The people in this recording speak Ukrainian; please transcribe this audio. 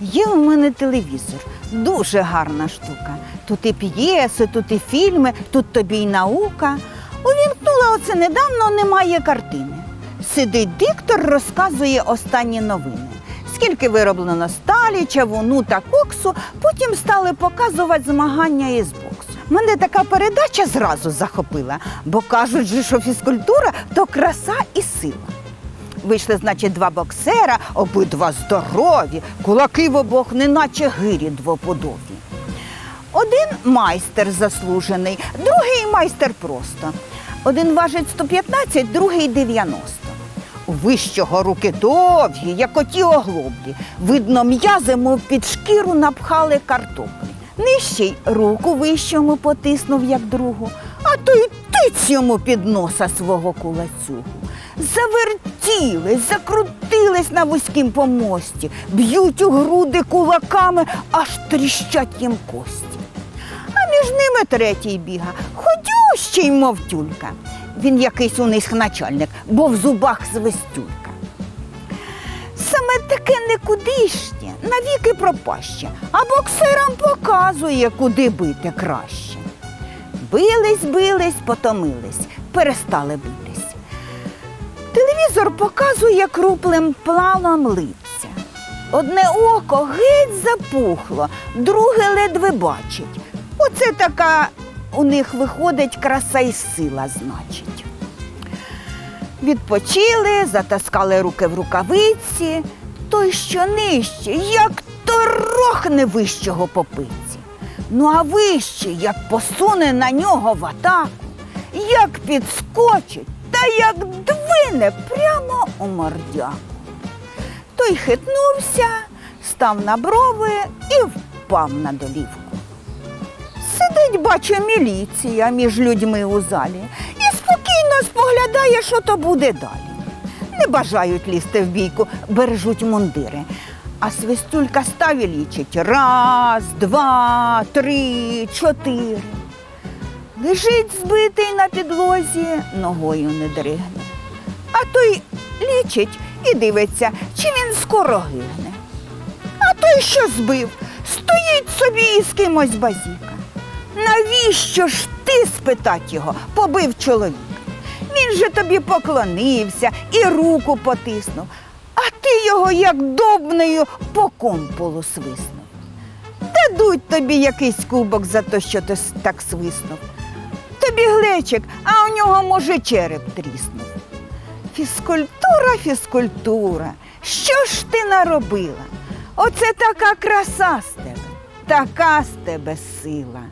Є у мене телевізор, дуже гарна штука. Тут і п'єси, тут і фільми, тут тобі й наука. Увімкнула оце недавно, немає картини. Сидить диктор, розказує останні новини. Скільки вироблено сталі, чавуну та коксу, потім стали показувати змагання із боксу. Мене така передача зразу захопила, бо кажуть, же, що фізкультура то краса і сила. Вийшли, значить, два боксера, обидва здорові, кулаки в обох, неначе гирі двоподобні. Один майстер заслужений, другий майстер просто. Один важить 115, другий 90. У вищого руки довгі, як оті оглоблі. Видно, м'язи, мов під шкіру напхали картоплі. Нижчий руку вищому потиснув, як другу, а той тиць йому під носа свого кулацюгу. Завертілись, закрутились на вузькім помості, б'ють у груди кулаками, аж тріщать їм кості. А між ними третій біга, ходющий, мов тюлька. Він якийсь у них начальник, бо в зубах свистюлька. Саме таке никудишнє, навіки пропаще, а боксерам показує, куди бити краще. Бились, бились, потомились, перестали битись. Телевізор показує круплим планом лиця. Одне око геть запухло, друге ледве бачить. Оце така у них виходить краса і сила, значить. Відпочили, затаскали руки в рукавиці, той, що нижче, як торохне вищого по пиці. Ну а вищий, як посуне на нього в атаку, як підскочить та як двине прямо у мордяку. Той хитнувся, став на брови і впав на долівку. Сидить, бачу, міліція між людьми у залі і спокійно споглядає, що то буде далі. Не бажають лізти в бійку, бережуть мундири. А свистюлька став і лічить раз, два, три, чотири. Лежить збитий на підлозі, ногою не дригне. А той лічить і дивиться, чи він скоро гигне. А той, що збив, стоїть собі і з кимось базіка. Навіщо ж ти спитать його, побив чоловік? Він же тобі поклонився і руку потиснув, а ти його як добнею по комполу свиснув. Дадуть тобі якийсь кубок за те, що ти так свиснув. Глечик, а у нього, може, череп тріснув. Фізкультура, фізкультура. Що ж ти наробила? Оце така краса з тебе, така з тебе сила.